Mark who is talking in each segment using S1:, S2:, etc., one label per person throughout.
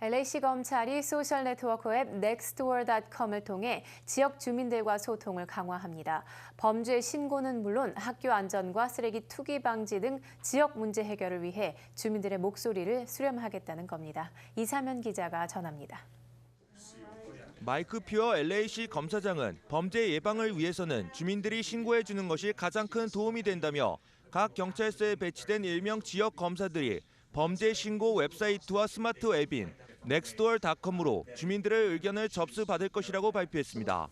S1: LA시 검찰이 소셜 네트워크 앱 nextdoor.com을 통해 지역 주민들과 소통을 강화합니다. 범죄 신고는 물론 학교 안전과 쓰레기 투기 방지 등 지역 문제 해결을 위해 주민들의 목소리를 수렴하겠다는 겁니다. 이사면 기자가 전합니다.
S2: 마이크 퓨어 LA시 검사장은 범죄 예방을 위해서는 주민들이 신고해 주는 것이 가장 큰 도움이 된다며 각 경찰서에 배치된 일명 지역 검사들이 범죄 신고 웹사이트와 스마트 앱인 nextdoor.com으로 주민들의 의견을 접수받을 것이라고 발표했습니다.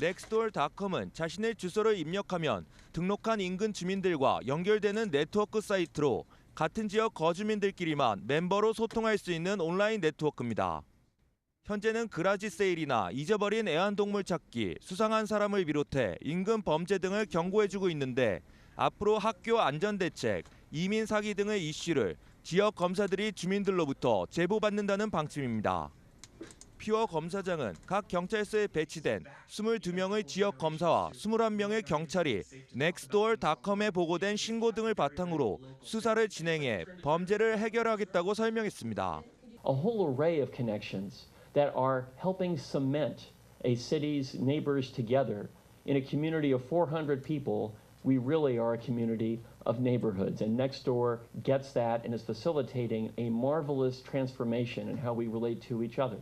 S2: nextdoor.com은 자신의 주소를 입력하면 등록한 인근 주민들과 연결되는 네트워크 사이트로 같은 지역 거주민들끼리만 멤버로 소통할 수 있는 온라인 네트워크입니다. 현재는 그라지 세일이나 잊어버린 애완동물 찾기, 수상한 사람을 비롯해 인근 범죄 등을 경고해주고 있는데 앞으로 학교 안전 대책, 이민 사기 등의 이슈를 지역 검사들이 주민들로부터 제보받는다는 방침입니다. 피어 검사장은 각 경찰서에 배치된 22명의 지역 검사와 21명의 경찰이 nextdoor.com에 보고된 신고 등을 바탕으로 수사를 진행해 범죄를 해결하겠다고 설명했습니다.
S3: a whole array of connections that are helping cement a city's neighbors together. In a community of 400 people, we really are a community of neighborhoods. And Nextdoor gets that and is facilitating a marvelous transformation in how we relate to each other.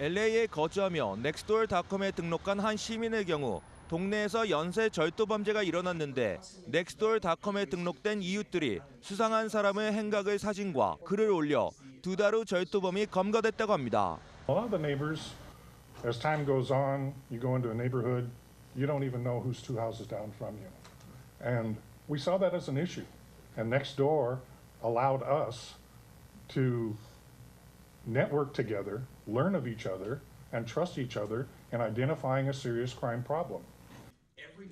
S2: LA에 거주하며 nextdoor.com에 등록한 한 시민의 경우 동네에서 연쇄 절도 범죄가 일어났는데 nextdoor.com에 등록된 이웃들이 수상한 사람의 행각의 사진과 글을 올려 두 달 후 절도범이 검거됐다고 합니다.
S4: A lot of the neighbors, as time goes on, you go into a neighborhood, you don't even know who's two houses down from you. And we saw that as an issue. And next door allowed us to network together, learn of each other, and trust each other in identifying a serious crime problem.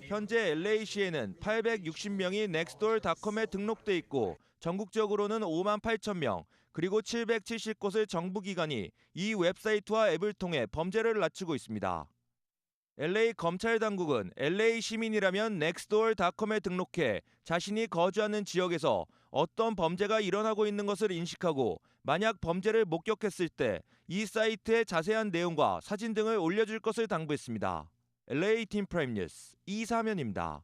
S2: 현재 LA시에는 860명이 nextdoor.com에 등록돼 있고 전국적으로는 5만 8천 명 그리고 770곳의 정부기관이 이 웹사이트와 앱을 통해 범죄를 낮추고 있습니다. LA 검찰 당국은 LA 시민이라면 nextdoor.com에 등록해 자신이 거주하는 지역에서 어떤 범죄가 일어나고 있는 것을 인식하고 만약 범죄를 목격했을 때 이 사이트의 자세한 내용과 사진 등을 올려줄 것을 당부했습니다. LA 팀 프라임 뉴스 이사면입니다.